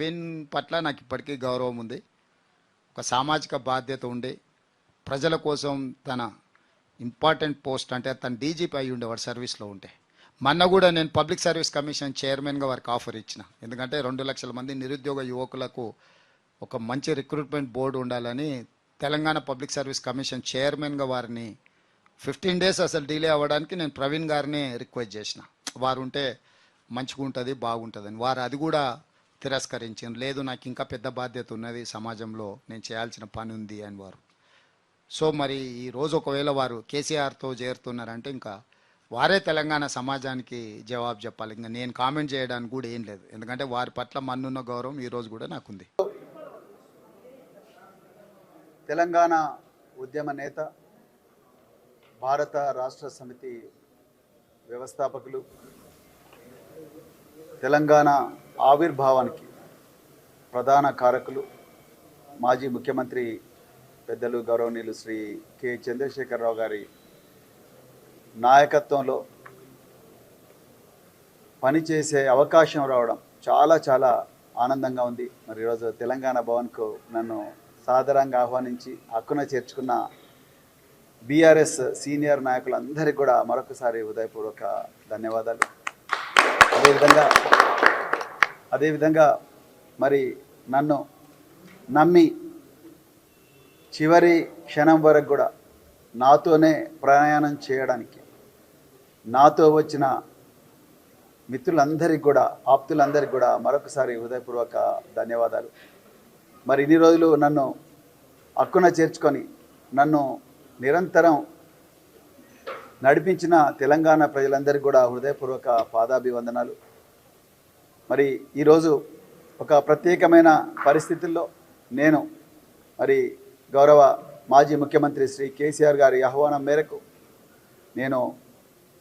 ప్రవీణ్ పట్ల నాకు ఇప్పటికీ గౌరవం ఉంది. ఒక సామాజిక బాధ్యత ఉండి ప్రజల కోసం తన ఇంపార్టెంట్ పోస్ట్ అంటే తన డీజీపీ అయి ఉండేవాడు సర్వీస్లో ఉంటే. మొన్న కూడా నేను పబ్లిక్ సర్వీస్ కమిషన్ చైర్మన్గా వారికి ఆఫర్ ఇచ్చిన. ఎందుకంటే రెండు లక్షల మంది నిరుద్యోగ యువకులకు ఒక మంచి రిక్రూట్మెంట్ బోర్డు ఉండాలని తెలంగాణ పబ్లిక్ సర్వీస్ కమిషన్ చైర్మన్గా వారిని ఫిఫ్టీన్ డేస్ అసలు డిలే అవ్వడానికి నేను ప్రవీణ్ గారిని రిక్వెస్ట్ చేసిన. వారు ఉంటే మంచిగా ఉంటుంది బాగుంటుందని. వారు అది కూడా తిరస్కరించారు లేదు నాకు ఇంకా పెద్ద బాధ్యత ఉన్నది సమాజంలో నేను చేయాల్సిన పని ఉంది అని వారు సో మరి ఈ రోజు ఒకవేళ వారు కేసీఆర్తో చేరుతున్నారంటే ఇంకా వారే తెలంగాణ సమాజానికి జవాబు చెప్పాలి. ఇంకా నేను కామెంట్ చేయడానికి కూడా ఏం లేదు. ఎందుకంటే వారి పట్ల మన్నున్న గౌరవం ఈరోజు కూడా నాకుంది. తెలంగాణ ఉద్యమ నేత భారత రాష్ట్ర సమితి వ్యవస్థాపకులు తెలంగాణ ఆవిర్భావానికి ప్రధాన కారకులు మాజీ ముఖ్యమంత్రి పెద్దలు గౌరవనీయులు శ్రీ కె చంద్రశేఖరరావు గారి నాయకత్వంలో పనిచేసే అవకాశం రావడం చాలా చాలా ఆనందంగా ఉంది. మరి ఈరోజు తెలంగాణ భవన్కు నన్ను సాదరంగా ఆహ్వానించి హక్కున చేర్చుకున్న బీఆర్ఎస్ సీనియర్ నాయకులందరికీ కూడా మరొకసారి ఉదయపూర్వక ధన్యవాదాలు. అదేవిధంగా అదేవిధంగా మరి నన్ను నమ్మి చివరి క్షణం వరకు కూడా నాతోనే ప్రయాణం చేయడానికి నాతో వచ్చిన మిత్రులందరికీ కూడా ఆప్తులందరికీ కూడా మరొకసారి హృదయపూర్వక ధన్యవాదాలు. మరి ఇన్ని రోజులు నన్ను హక్కున చేర్చుకొని నన్ను నిరంతరం నడిపించిన తెలంగాణ ప్రజలందరికీ కూడా హృదయపూర్వక పాదాభివందనాలు. మరి ఈరోజు ఒక ప్రత్యేకమైన పరిస్థితుల్లో నేను మరి గౌరవ మాజీ ముఖ్యమంత్రి శ్రీ కేసీఆర్ గారి ఆహ్వానం మేరకు నేను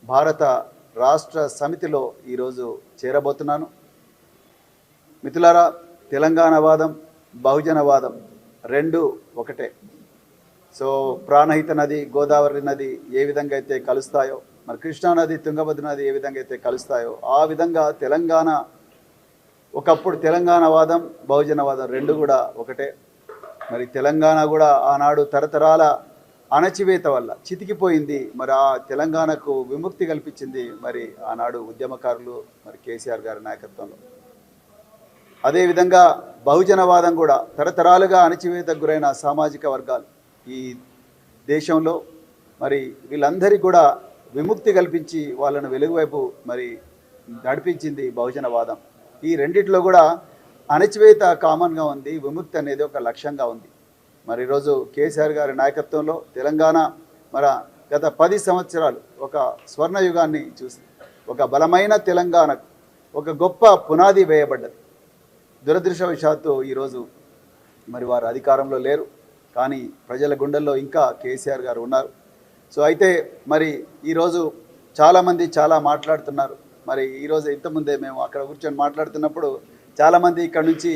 భారత రాష్ట్ర సమితిలో ఈరోజు చేరబోతున్నాను. మిత్రులారా తెలంగాణవాదం బహుజనవాదం రెండు ఒకటే. సో ప్రాణహిత నది గోదావరి నది ఏ విధంగా అయితే కలుస్తాయో మరి కృష్ణా నది తుంగభద్ర నది ఏ విధంగా అయితే కలుస్తాయో ఆ విధంగా తెలంగాణ ఒకప్పుడు తెలంగాణవాదం బహుజనవాదం రెండు కూడా ఒకటే. మరి తెలంగాణ కూడా ఆనాడు తరతరాల అణచివేత వల్ల చితికిపోయింది. మరి ఆ తెలంగాణకు విముక్తి కల్పించింది మరి ఆనాడు ఉద్యమకారులు మరి కేసీఆర్ గారి నాయకత్వంలో. అదేవిధంగా బహుజనవాదం కూడా తరతరాలుగా అణచివేతకు గురైన సామాజిక వర్గాలు ఈ దేశంలో మరి వీళ్ళందరికీ కూడా విముక్తి కల్పించి వాళ్ళను వెలుగువైపు మరి నడిపించింది బహుజనవాదం ఈ రెండిట్లో కూడా అణచివేత కామన్గా ఉంది విముక్తి అనేది ఒక లక్ష్యంగా ఉంది. మరి ఈరోజు కేసీఆర్ గారి నాయకత్వంలో తెలంగాణ మరి గత పది సంవత్సరాలు ఒక స్వర్ణయుగాన్ని చూసి ఒక బలమైన తెలంగాణకు ఒక గొప్ప పునాది వేయబడ్డది. దురదృష్టవశాత్తు ఈరోజు మరి వారు అధికారంలో లేరు. కానీ ప్రజల గుండెల్లో ఇంకా కేసీఆర్ గారు ఉన్నారు. సో అయితే మరి ఈరోజు చాలామంది చాలా మాట్లాడుతున్నారు. మరి ఈరోజు ఇంతకుముందే మేము అక్కడ కూర్చొని మాట్లాడుతున్నప్పుడు చాలామంది ఇక్కడ నుంచి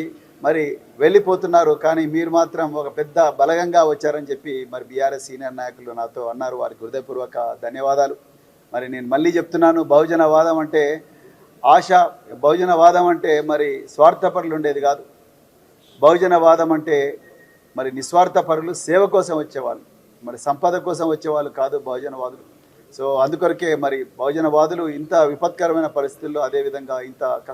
మరి వెళ్ళిపోతున్నారు కానీ మీరు మాత్రం ఒక పెద్ద బలగంగా వచ్చారని చెప్పి మరి బీఆర్ఎస్ సీనియర్ నాయకులు నాతో అన్నారు. వారికి హృదయపూర్వక ధన్యవాదాలు. మరి నేను మళ్ళీ చెప్తున్నాను బహుజనవాదం అంటే ఆశ బహుజనవాదం అంటే మరి స్వార్థపరులు ఉండేది కాదు. బహుజనవాదం అంటే మరి నిస్వార్థపరులు సేవ కోసం వచ్చేవాళ్ళు. మరి సంపద కోసం వచ్చేవాళ్ళు కాదు బహుజనవాదులు సో అందుకొరకే మరి బహుజనవాదులు ఇంత విపత్కరమైన పరిస్థితుల్లో అదేవిధంగా ఇంత కష్ట